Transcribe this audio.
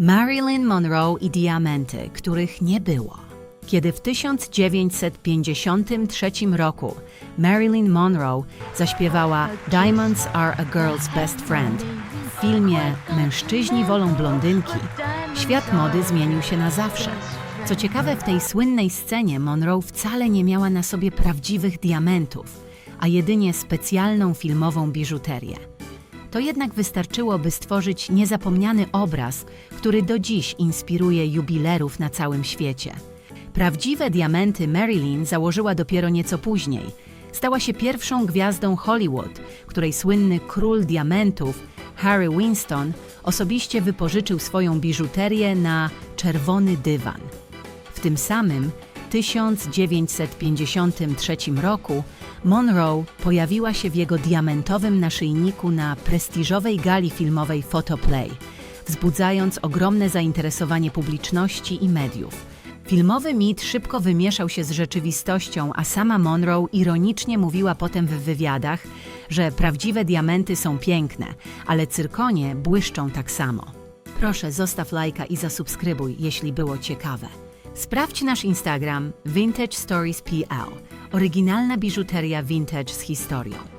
Marilyn Monroe i diamenty, których nie było. Kiedy w 1953 roku Marilyn Monroe zaśpiewała Diamonds are a girl's best friend w filmie Mężczyźni wolą blondynki, świat mody zmienił się na zawsze. Co ciekawe, w tej słynnej scenie Monroe wcale nie miała na sobie prawdziwych diamentów, a jedynie specjalną filmową biżuterię. To jednak wystarczyło, by stworzyć niezapomniany obraz, który do dziś inspiruje jubilerów na całym świecie. Prawdziwe diamenty Marilyn założyła dopiero nieco później. Stała się pierwszą gwiazdą Hollywood, której słynny król diamentów Harry Winston osobiście wypożyczył swoją biżuterię na czerwony dywan. W tym samym 1953 roku Monroe pojawiła się w jego diamentowym naszyjniku na prestiżowej gali filmowej Photoplay, wzbudzając ogromne zainteresowanie publiczności i mediów. Filmowy mit szybko wymieszał się z rzeczywistością, a sama Monroe ironicznie mówiła potem w wywiadach, że prawdziwe diamenty są piękne, ale cyrkonie błyszczą tak samo. Proszę zostaw lajka i zasubskrybuj, jeśli było ciekawe. Sprawdź nasz Instagram Vintage Stories PL. Oryginalna biżuteria vintage z historią.